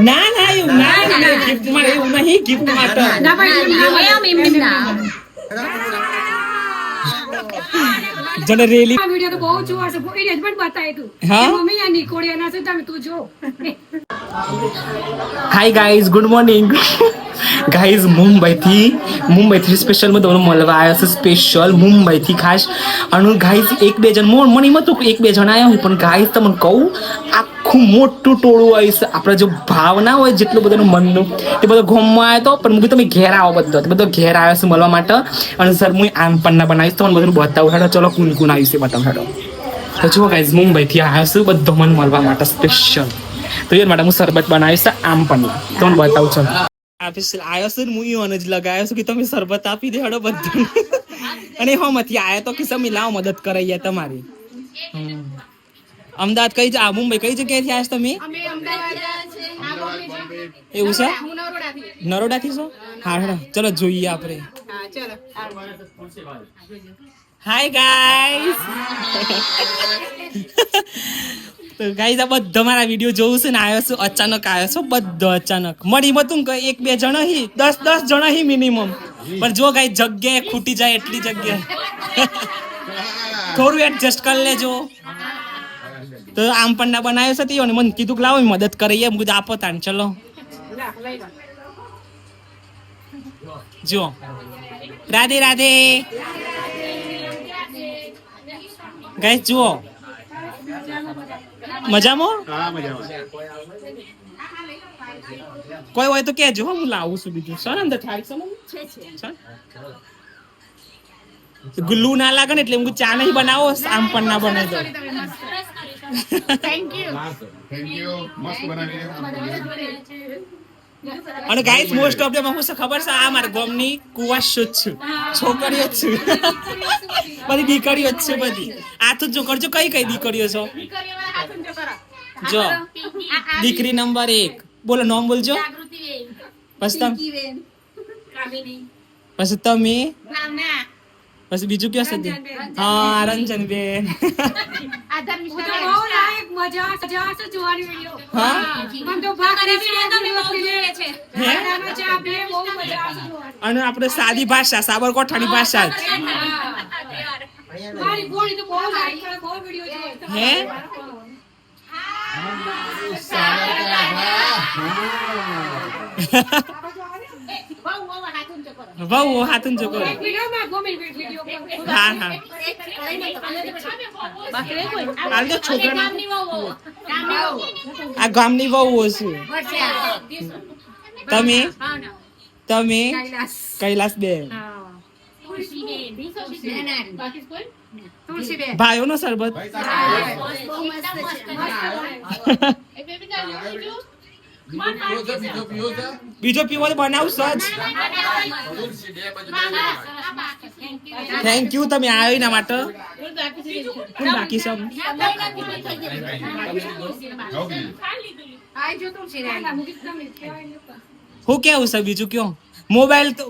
ના ના એવું ના ના ગિફ્ટમાં એવું નહીં ગિફ્ટ માટે ના પણ એમ એમ એમ ના જને રેલી આ વિડિયો તો બહુ જોવા છે એ જ પણ બતાય તું હા? મમ્મી આ નીકોડિયાના છે તમે તું જો hi guys good morning guys મુંબઈથી મુંબઈથી સ્પેશિયલમાં તમને મળવા આવ્યા છે સ્પેશિયલ મુંબઈથી ખાસ અને ગાઈઝ એક બે જણ મોર મને એમાં તો એક બે જણ આવ્યા હોય પણ ગાઈઝ તમને કહું આખું મોટું ટોળું આવ્યું છે. આપણે જો ભાવના હોય જેટલું બધાનું મનનું તે બધો ઘોમમાં આવ્યો હતો પણ કીધું તમે ઘેર આવો બધો. તે બધો ઘેર આવ્યો છે મળવા માટે. અને સર હું આમ પન્ના બનાવીશ તો મને બધું બતાવું. હેડો ચલો કુન કુન આવ્યું છે બતાવું હેડો. તો જુઓ ગાઈઝ મુંબઈથી આવ્યો છું બધો મને મળવા માટે સ્પેશિયલ તો એ માટે હું શરબત બનાવીશ આમ પણ તમને બતાવું ચલો. આવ્યો છે ને હું ઈવન જ લગાવ્યો છું કે તમે શરબત આપી દે હડો બધું. અને હો મથી આવ્યો તો કે સમી લાવો મદદ કરાઈ તમારી. હમ. અમદાવાદ કઈ આ મુંબઈ કઈ જગ્યાએથી આવ્યા તમે? એવું છે? નરોડાથી. છો? હા હા ચલો જોઈએ આપણે. હાય ગાઈસ તો ગાઈસ આ બધો મારા વીડિયો જોવું છે ને આવ્યો છું અચાનક આવ્યો છો બધો અચાનક. મળી મતું કે એક બે જણા હી દસ દસ જણા હી મિનિમમ પણ જો ગાઈ જગ્યાએ ખૂટી જાય એટલી જગ્યાએ. થોડું એડજસ્ટ કરી લેજો. તો આમ પણ ના બનાવ્યો છે તે ને મને કીધું કે લાવો મદદ કરીએ. એમ કીધું આપો તાન ચલો. જો રાધે રાધે. ગાઈસ જુઓ. મજામાં? કોઈ હોય તો કેજો હો, હું લાવું છું બીજું. સર અંદર થાય છે ગુલ્લુ ના લાગે ને એટલે હું ચા નહીં બનાવો આમ પણ ના બનાવી યુ થેન્ક યુ મસ્ત બનાવી અને ગાઈસ મોસ્ટ ઓફ હું શું ખબર છે? આ મારા ગોમની કુવા શુદ્ધ છું. છોકરીઓ જ છું. બધી દીકરીઓ જ છે બધી. આ તો જો કરજો કઈ કઈ દીકરીઓ છો? જો. દીકરી નંબર એક. બોલો નામ બોલજો. પછી તમે? પછી તમે? પછી બીજું કયો સદી હા રંજનબેન. હું તો બહુ લાયક મજા મજા આવશે જોવાની વિડિયો હા? મને તો ભાગ છે. હે? ચા પીએ બહુ મજા આવશે જોવાની. અને આપણે સાદી ભાષા સાબરકોઠાની ભાષા. જ મારી ગોળી તો બહુ લાયક કરે બહુ વિડિયો જોઈ હે? બહુ હાથું જો કરો વિડિયોમાં ગોમી વિડિયો હા હા. હાલ તો છોકરા આ ગામની વહુ છે તમે? તમે? કૈલાસ બેન. તુલસીબેન ભાઈઓ નો શરબત બીજો પીવો બનાવશો જ થેન્ક યુ તમે આવ્યો એના માટે. કોણ બાકી છે? હું કેવું છે બીજું કયો? મોબાઈલ તો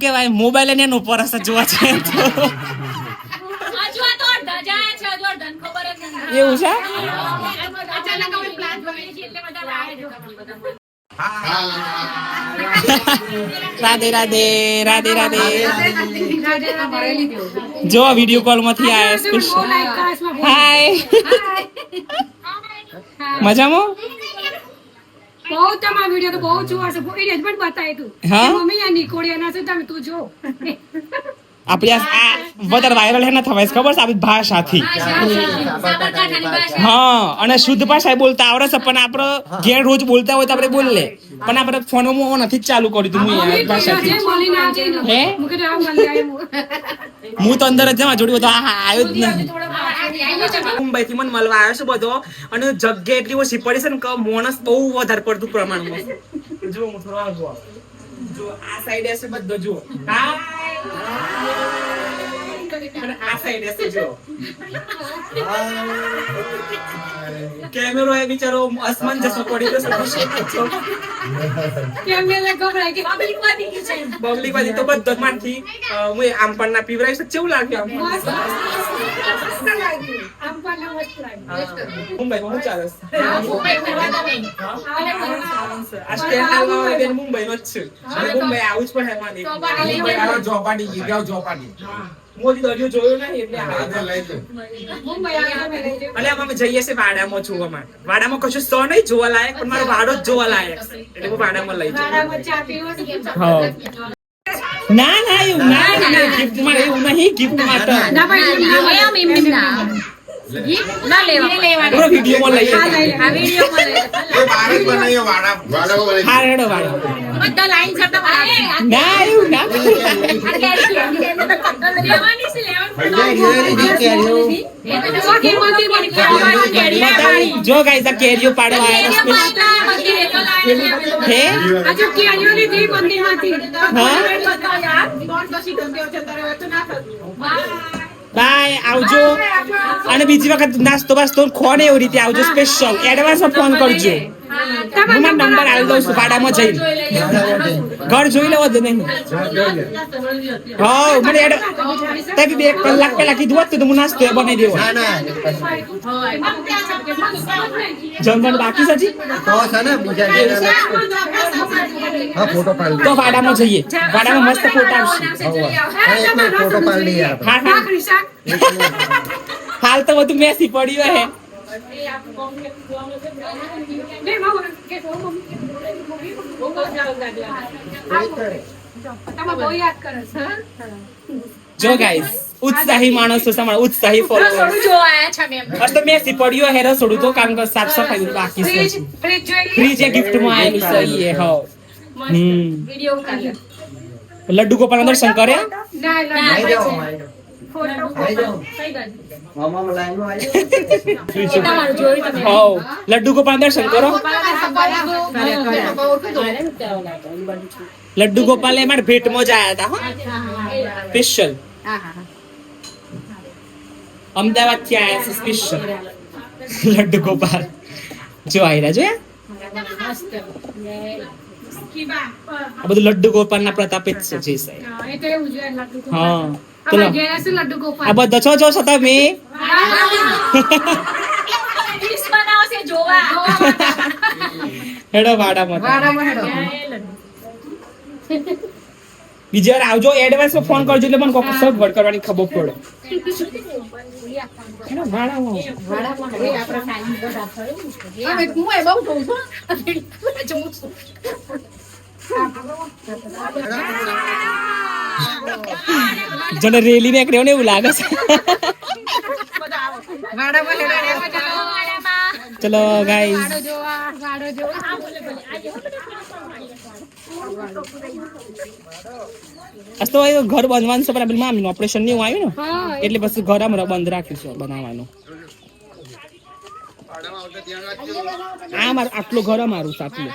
કેવાય મોબાઈલ એને ઉપર હશે જોવા છે. એવું છે? રાધે રાધે રાધે રાધે. જો વીડિયો કોલમાંથી આવ્યા સ્પેશિયલ હાય મજામાં? બહુ તમારા વીડિયો તો બહુ જોવા છે. પણ બતાય તું મમ્મી આ નીકોડિયાના છે તમે તું જો. આપણી આ વધારે વાયરલ હે ના થવાય ખબર છે? આપણી ભાષાથી. હા અને શુદ્ધ ભાષા બોલતા આવડે છે પણ આપણે ઘેર રોજ બોલતા હોય તો આપણે બોલ લે પણ આપણે ફોનમાં નથી ચાલુ કર્યું હતું હું ભાષાથી. હે? હું હું તો અંદર જ જમા જોડી બધો આ આવ્યો જ નહીં. મુંબઈ થી મને મળવા આવ્યો છે બધો અને જગ્યા એટલી ઓછી પડી છે ને કે માણસ બહુ વધારે પડતું પ્રમાણમાં. જો હું થોડો જો આ સાઈડ હશે બધો જો Yeah. અને આ સાઈડ હશે જો કેમેરો એ બિચારો અસમંજસમાં પડી ગયો કેમ મેં ગભરાઈ ગઈ પબ્લિક વધી ગઈ છે? પબ્લિકમાંથી તો બધો માંથી હું આમ પણ ના પીવરાઈશ છે કેવું લાગે આમ? પણ મસ્ત હું ચાલે છે? મુંબઈ ફરવા તમે આ સ્ટેન્ડ લાવવા બેન મુંબઈનો જ છે. મુંબઈ આવું જ પડે માની ચોપાટી મુંબઈ આવો ચોપાટી ગીરગાંવ ચોપાટી મોદી દરિયો જોયો નહીં એટલે આજે આવ્યા. લઈ લો. મુંબઈ આવ્યા અમે જઈએ. અલે આમ અમે જઈએ છે વાડામાં જોવા માટે વાડામાં કશું સો નહીં જોવા લાયક પણ મારો વાડો જ જોવા લાયક એટલે હું વાડામાં લઈ જાઉં. ના ના એવું ના ના ગિફ્ટમાં એવું નહીં ગિફ્ટ માટે ના લેવા પૂરો માં લઈ વાડા. હા રેડો વાડો બધા લાઈન બનાવે ના એવું ના લેવાની છે લેવાની તો જો ગાઈસ આ કેરીઓ પાડવા આવ્યા હા? બાય આવજો. અને બીજી વખત નાસ્તો બાસ્તો ખોને એવી રીતે આવજો સ્પેશિયલ એડવાન્સમાં ફોન કરજો. હું નંબર આવી દઉં છું ભાડામાં જઈને. ઘર જોઈ લેવો જ નહીં. હા મને એડ તે બી બે કલાક પહેલા કીધું હોત તો હું નાસ્તો બનાવી દેવો. જમવાનું બાકી છે તો વાડામાં જઈએ. વાડામાં મસ્ત ફોટા આવશે. હાલ તો બધું મેસી પડ્યું હે. તમે બહુ યાદ કરો જો ગાઈસ ઉત્સાહી માણસો સમાન ઉત્સાહી બસ તો મેસી પડ્યો હે રસોડું તો કામ કર સાફ સફાઈ બાકી છે. ફ્રીજ એ ગિફ્ટમાં આવેલું છે એ, હો. વિડિયો લડ્ડુ ગોપાલ દર્શન કર્યા ના ના. લડ્ડુ ગોપાલ દર્શન કરો. લડ્ડુ ગોપાલ એ મારે ભેટમાં જ આયા હતા સ્પેશિયલ. અમદાવાદથી આયા છે સ્પેશિયલ. લડ્ડુ ગોપાલ. જો આયરા જોયા આ બધું લડ્ડુ ગોપાલ ના પ્રતાપે જ છે જે સાહેબ. હા, એ. હા ચલો. આ બધા છો છો છો તમે હેડો વાડામાં. બીજી વાર આવજો એડવાન્સ ફોન કરજો એટલે મને કોક સગવડ કરવાની ખબર પડે. હેડો વાડામાં. જને રેલી નીકળ્યો ને એવું લાગે છે. ચલો ગાઈસ તો ઘર બંધવાનું છે પણ મામીનું ઓપરેશન ને એવું આવ્યું ને? એટલે પછી ઘર અમારે બંધ રાખ્યું છે બનાવવાનું. આ મારું આટલું ઘર મારું સાચું.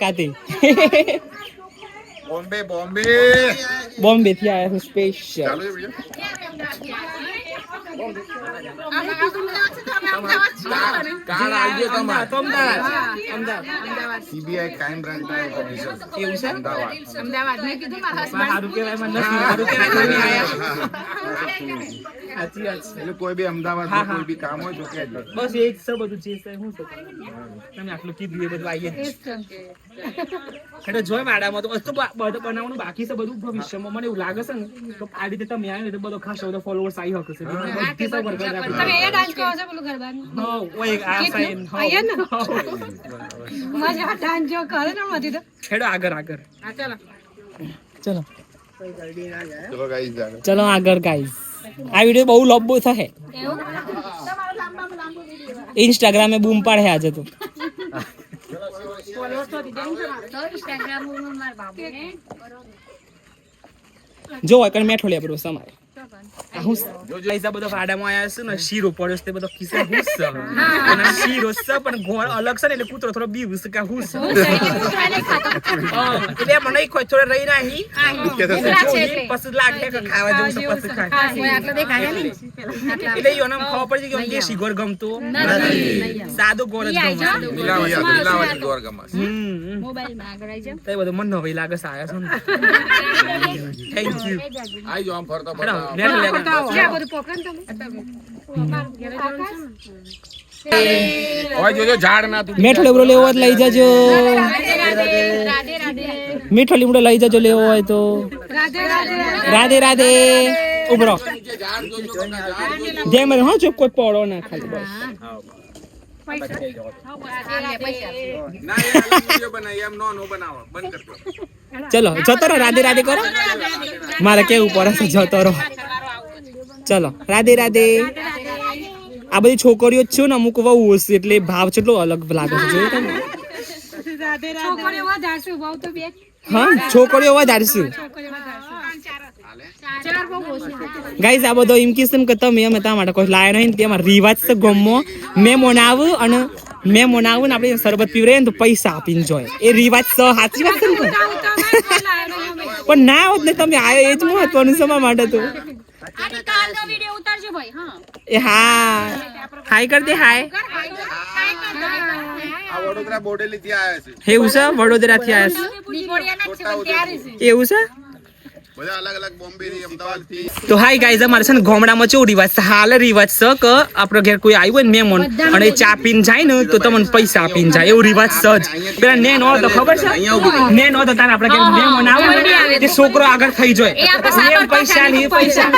કાતે. બોમ્બે બોમ્બે. બોમ્બે થી આવ્યા છે? સ્પેશિયલ અમદાવાદ. સાચી વાત છે. એટલે કોઈ બી અમદાવાદ હા, હા. કોઈ બી કામ હોય તો કે બસ એ જ છે બધું જે છે હું છે. તમે આટલું કીધું એ બધું આવીએ જ એટલે જોઈ વાડામાં તો વસ્તુ બનાવવાનું બાકી છે બધું ભવિષ્યમાં. મને એવું લાગે છે ને તો આ રીતે તમે આવ્યો ને તો બધો ખાસો બધો ફોલોઅર્સ આવી શકે છે. બધી તમે એ ડાન્સ કરો છો પેલું ગરબાનું? હા, ઓય એક આ સાઈન, હા. મજા ડાન્સ જો કરે ને માંથી તો. ખેડો આગળ આગળ. ચલો. ચલો. જાગે ચલો આગળ ગાઈસ આ વીડિયો બહુ લાંબો થશે ઇન્સ્ટાગ્રામે બૂમ પાડે આજે તો જો હોય કણ મેઠો લે બરો સમારે આ હું ગાઈસ આ બધો વાડામાં આયા છે ને શીરો પડ્યો છે બધો કિસ્સો હું છે અને શીરો છે પણ ગોળ અલગ છે ને એટલે કૂતરો થોડો બીવ છે કે હું એટલે મને કોઈ થોડો રહી નાહી. પછી લાગે કે ખાવા જેવું છે પછી ખાય. એટલે ઈ ખબર પડી કે દેશી ગોળ ગમતો. સાદો ગોળ જ ગમે મિલાવટ મિલાવટ ગોર ગમસ હમ તો બધું મને નવાઈ લાગે છે આયા છે થેન્ક યુ આઈ જો આમ ફરતા ફરતો. જોજો ઝાડ ના મીઠો લીમડો લેવો હોય તો લઈ જજો. મીઠો લીમડો લઈ જજો લેવો હોય તો. રાધે રાધે ઉભરો. જેમ હા ચૂપ કોઈ પડો ના ખાલી બસ. ના એ વિડિયો બનાવી એમ નો નો બનાવો બંધ કરતો ચલો જતો રહો રાધે રાધે કરો. મારે કેવું પડે છે જતો રહો. ચલો રાધે રાધે. આ બધી છોકરીઓ છે ને અમુક વહુ હશે એટલે ભાવ કેટલો અલગ લાગે છે જોયું તમે? હા છોકરીઓ વધારશું. ગાઈઝ આ બધો એમ ને કે તમે અમે તમારા માટે કોઈ લાયા નહીં ને તેમાં રિવાજ છે ગમો. મેં મોનાવું અને મેં મોનાવું ને આપણે શરબત પીવરે ને તો પૈસા આપીને જોઈએ એ રિવાજ તો સાચી વાત છે? પણ ના હોત ને તમે આવ્યો એ જ મહત્વનું સમા માટે તો. કાલનો વિડિયો ઉતારજો ભાઈ હા. એ હા. હાય કર દે હાય. આ વડોદરા બોડેલી થી આવ્યા છે. એવું છે? વડોદરાથી આવ્યા છે. એવું છે? બધા અલગ અલગ બોમ્બે થી અમદાવાદથી. તો હાય ગાઈઝ અમારે છે ને ગામડામાં કેવું રિવાજ છે? હાલ રિવાજ છે કે આપણો ઘેર કોઈ આવ્યું હોય ને મહેમાન અને ચા પીને જાય ને તો તમને પૈસા આપીને જાય. એવો રિવાજ છે જ. પેલા ને નો તો ખબર છે? ને નો તો તારે આપણે ઘેર મહેમાન આવે ને તે છોકરો આગળ થઈ જાય. ને પૈસા ની પૈસા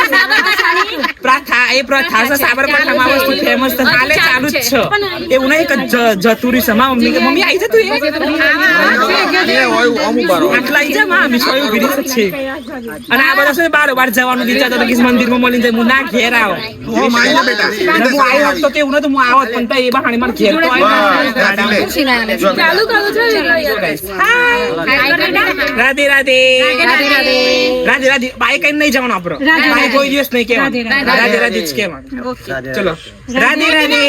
પ્રથા એ પ્રથા છે સાબરકાંઠામાં આ વસ્તુ ફેમસ છે હાલે ચાલુ જ છે. એવું નહીં કે જતુરી જતું છે. માં મમ્મી કે મમ્મી આવી જતું એ? આટલા આવી જા માં ઊભી છે અને આ બધા બાર બાર જવાનું વિચારતો હતો કે મંદિરમાં મળી જાય હું ના ઘેર આવો. બેટા હું આવ્યો તો તે નતું હું આવત પણ તો એ બહાને મારે ઘેર તો ચાલુ કરું છું રાધે રાધે. રાધે. રાધે બાઈક કઈ નહીં જવાનું આપણો. બાઈક કોઈ દિવસ નહીં કહેવાનું. રાધે રાધે. જ કહેવાનું. ચલો. રાધે રાધે.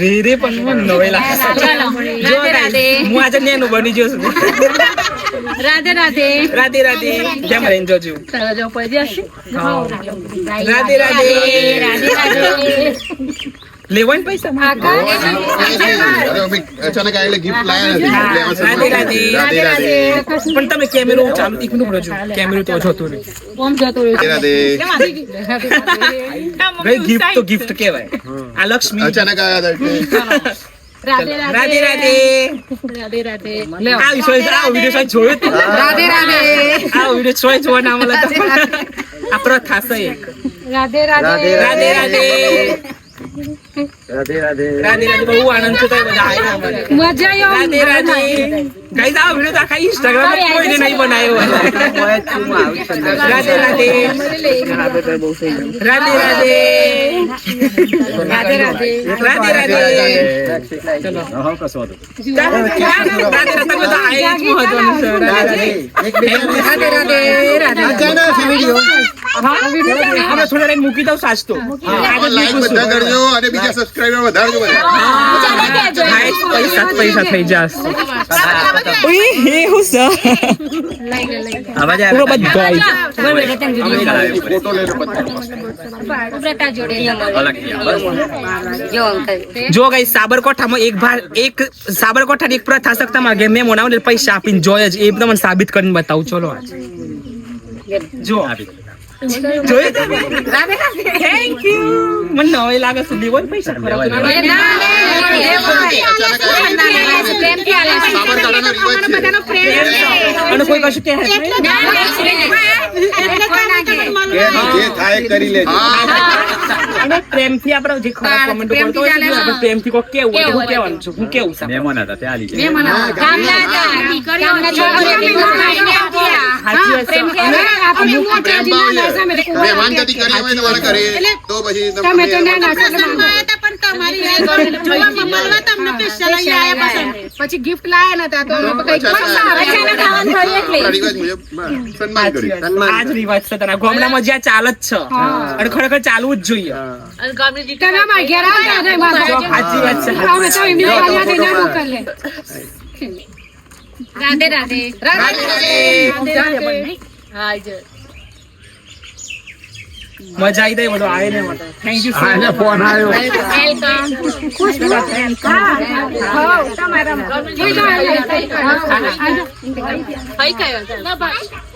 રે રે પણ મને નવાઈ જો હું આજે નેનું બની ગયો છું. રાધે રાધે રાધે રાધે જય મરે જોજો જો પડી જશે રાધે રાધે રાધે રાધે લેવાન પૈસા અચાનક આવેલા ગિફ્ટ લાયા નથી રાધે રાધે પણ તમે કેમેરો ચાલુ કેમેરો તો જોતો ગિફ્ટ તો ગિફ્ટ કહેવાય આ લક્ષ્મી અચાનક એટલે રાધે રાધે આ વિષય આ વિડિયો સોય જોયો તું રાધે રાધે આ વિડિયો સોય જોવા ના મળે તો આ પ્રથા રાધે રાધે રાધે રાધે રાધે રાધે રાધે રાધે બહુ આનંદ થતો બધા મજા આવ્યો રાધે રાધે ગાઈસ આ વિડિયો તો આખા ઇન્સ્ટાગ્રામ પર કોઈને નહીં બનાવ્યો રાધે રાધે રાધે રાધે પૈસા થઈ જશે. ઓય હે હું બધા. જોડે જો ગઈ સાબરકોઠામાં એક ભાર એક સાબરકોઠાની એક પ્રથા સકતા માંગે મેં ઘેર મહેમાન આવે ને એટલે પૈસા આપીને જોયે જ. એ તમને સાબિત કરીને બતાવું. ચલો. આજ જો. જોઈ તમે થેન્ક યુ મને હવે લાગે છે દેવો પૈસા અને કોઈ કશું કે હોય આપણે કેવું હું કેવાનું છું હું કેવું છું મહેમાન હતા તે આલી આપણે પછી ગિફ્ટ લાયા નતા તો આજ રિવાજ છે તના ગામડામાં જ્યાં ચાલ જ છે. અને ખરેખર ચાલવું જ જોઈએ. તમે અમારા સાચી વાત રાધે રાધે. રાધે રાધે. હા જ મજા આવી ગઈ બધું આવીને માટે થેન્ક યુ સો ફોન આવ્યો. વેલકમ ખુશ રહો હા તમારા થઈ ગયો થઈ ગયો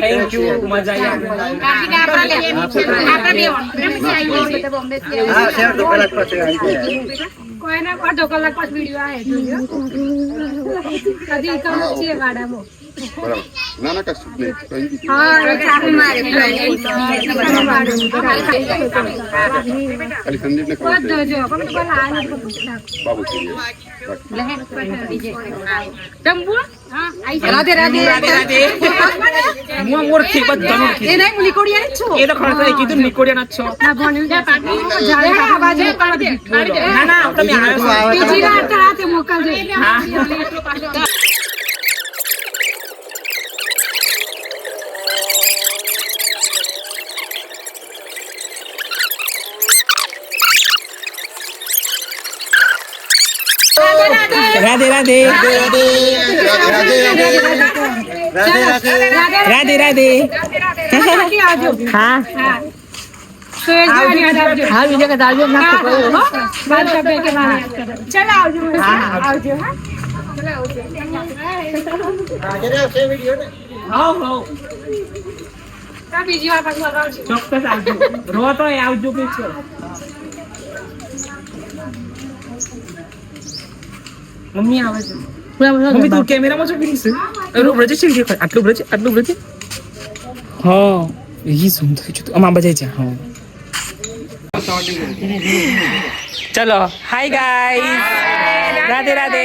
થેન્ક યુ મજા આવી કોઈને અડધો કલાક પાછ વીડિયો આવે કદી કમ છે ગાડામાં. ના ના કશું નહીં. ખાલી સંદીપ ને ખબર. બાબુ રાધે રાધે. રાધે રાધે હું મૂર્ખી બધાનું એ નહીં હું લીકોડિયાની જ છું એ તો ખરેખર કીધું નિકોડિયા ન છો ના ભણ્યું છે, પાટલું. જ્યારે આ બાજુ કાઢી દીધું. ના ના તમે આવ્યો છો. બીજી રાત રાતે મોકલજો રાધે રાધે રાધે રાધે આવજો હા. ચાલો આવજો હા બીજી વાર પાછું ચોક્કસ આવજો રો તો આવજો કે મમ્મી આવે છે. મમ્મી તું કેમેરામાં શું કરી છે અરે બ્રજે છે આટલું બ્રજે આટલું બ્રજે હા. એ સુંદર છે. આમાં બજાઈ છે હા. ચલો. Hi guys Radhe Radhe.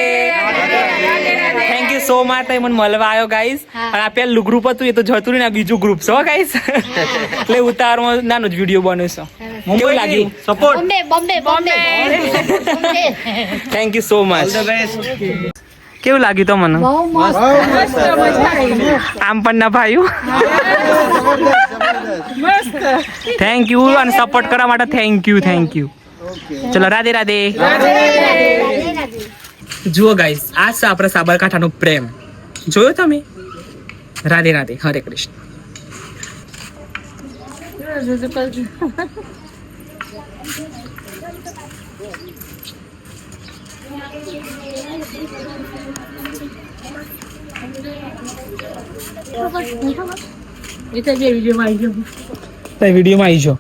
Thank you so much તમે મને મળવા આવ્યો ગાઈઝ અને આ પેલું ગ્રુપ હતું એ તો જતું ને આ બીજું ગ્રુપ છો ગાઈઝ એટલે ઉતારમાં નાનો જ વીડિયો બન્યો છે. કેવું લાગ્યું. Support Bombay Bombay Bombay thank you so much કેવું લાગ્યું તો મને આમ પણ ના ભાયું? થેન્ક યુ અને સપોર્ટ કરવા માટે થેન્ક યુ થેન્ક યુ ચલો રાધે રાધે. જુઓ ગાઈસ આ છે આપણા સાબરકાંઠાનો પ્રેમ. જોયો તમે? રાધે રાધે હરે કૃષ્ણ. તો વિડીયોમાં આવી જાઓ